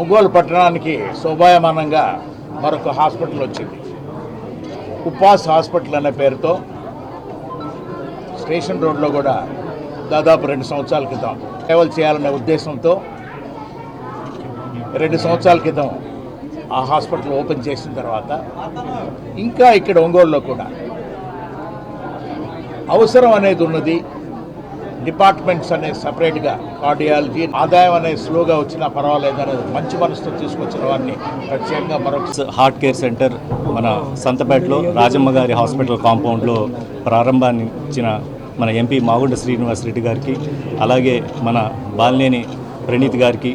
ఒంగోలు పట్టణానికి శోభాయమానంగా మరొక హాస్పిటల్ వచ్చింది. ఉపాస్ హాస్పిటల్ అనే పేరుతో స్టేషన్ రోడ్లో కూడా దాదాపు రెండు సంవత్సరాల క్రితం సేవలు చేయాలనే ఉద్దేశంతో రెండు సంవత్సరాల క్రితం ఆ హాస్పిటల్ ఓపెన్ చేసిన తర్వాత ఇంకా ఇక్కడ ఒంగోలులో కూడా అవసరం అనేది ఉన్నది డిపార్ట్మెంట్స్ అనే సపరేట్గా కార్డియాలజీ ఆదాయం అనే స్లోగా వచ్చినా పర్వాలేదు అనేది మంచి మనసుతో తీసుకొచ్చిన వారిని ప్రత్యేకంగా మరొక హార్ట్ కేర్ సెంటర్ మన సంతపేటలో రాజమ్మ గారి హాస్పిటల్ కాంపౌండ్లో ప్రారంభాన్ని ఇచ్చిన మన ఎంపీ మాగుండ శ్రీనివాస్ రెడ్డి గారికి అలాగే మన బాలినేని ప్రణీత్ గారికి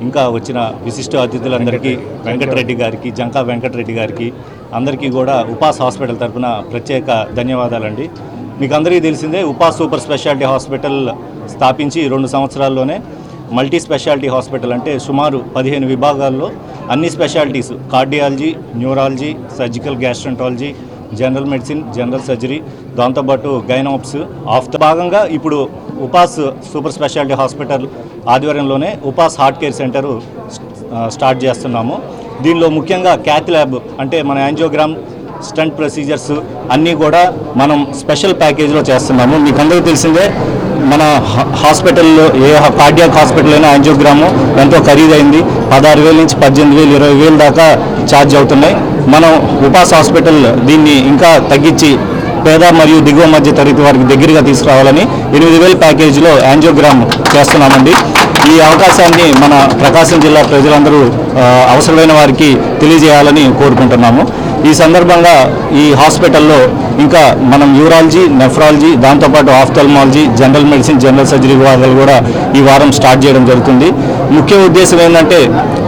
ఇంకా వచ్చిన విశిష్ట అతిథులందరికీ వెంకటరెడ్డి గారికి జంకా వెంకటరెడ్డి గారికి అందరికీ కూడా ఉపాస్ హాస్పిటల్ తరఫున ప్రత్యేక ధన్యవాదాలండి. మీకు అందరికీ తెలిసిందే ఉపాస్ సూపర్ స్పెషాలిటీ హాస్పిటల్ స్థాపించి రెండు సంవత్సరాల్లోనే మల్టీ స్పెషాలిటీ హాస్పిటల్ అంటే సుమారు పదిహేను విభాగాల్లో అన్ని specialities cardiology neurology surgical gastroenterology general medicine general surgery దాంతోపాటు గైనాప్స్. ఆఫ్ ద భాగంగా ఇప్పుడు ఉపాస్ సూపర్ స్పెషాలిటీ హాస్పిటల్ ఆధ్వర్యంలోనే ఉపాస్ హార్ట్ కేర్ సెంటరు స్టార్ట్ చేస్తున్నాము. దీనిలో ముఖ్యంగా క్యాత్ ల్యాబ్ అంటే మన యాంజియోగ్రామ్ స్టంట్ ప్రొసీజర్స్ అన్నీ కూడా మనం స్పెషల్ ప్యాకేజ్లో చేస్తున్నాము. మీకు అందరికీ తెలిసిందే మన హాస్పిటల్లో ఏ కార్డియాక్ హాస్పిటల్ అయినా యాంజియోగ్రాము ఎంతో ఖరీదైంది. పదహారు వేల నుంచి పద్దెనిమిది వేలు ఇరవై వేలు దాకా ఛార్జ్ అవుతున్నాయి. మనం ఉపాస్ హాస్పిటల్ దీన్ని ఇంకా తగ్గించి పేద మరియు దిగువ మధ్య తరగతి వారికి దగ్గరగా తీసుకురావాలని ఎనిమిది వేల ప్యాకేజీలో యాంజియోగ్రామ్ చేస్తున్నామండి. ఈ అవకాశాన్ని మన ప్రకాశం జిల్లా ప్రజలందరూ అవసరమైన వారికి తెలియజేయాలని కోరుకుంటున్నాము. ఈ సందర్భంగా ఈ హాస్పిటల్లో ఇంకా మనం యూరాలజీ నెఫ్రాలజీ దాంతోపాటు ophthalmology general medicine general surgery విభాగాలు కూడా ఈ వారం స్టార్ట్ చేయడం జరుగుతుంది. ముఖ్య ఉద్దేశం ఏంటంటే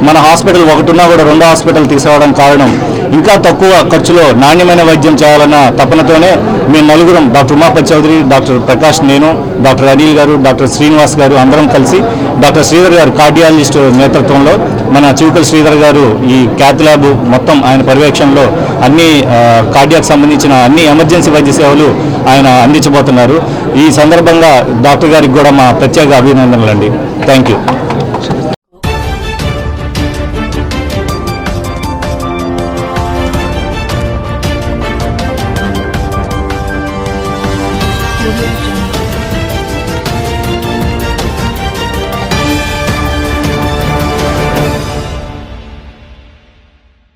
మన హాస్పిటల్ ఒకటి ఉన్నా కూడా రెండో హాస్పిటల్ తీసుకోవడం కారణం. ఇంకా తక్కువ ఖర్చులో నాణ్యమైన వైద్యం చేయాలన్న తపనతోనే మేము నలుగురం డాక్టర్ ఉమాపతి చౌదరి డాక్టర్ ప్రకాష్ నేను డాక్టర్ అనిల్ గారు డాక్టర్ శ్రీనివాస్ గారు అందరం కలిసి డాక్టర్ శ్రీధర్ గారు కార్డియాలజిస్ట్ నేతృత్వంలో మన చివుకల శ్రీధర్ గారు ఈ క్యాత్ ల్యాబ్ మొత్తం ఆయన పర్యవేక్షణలో అన్ని కార్డియాకు కార్డియాక్ సంబంధించిన అన్ని ఎమర్జెన్సీ వైద్య సేవలు ఆయన అందించబోతున్నారు. ఈ సందర్భంగా డాక్టర్ గారికి కూడా మా ప్రత్యేక అభినందనలు అండి థ్యాంక్ యూ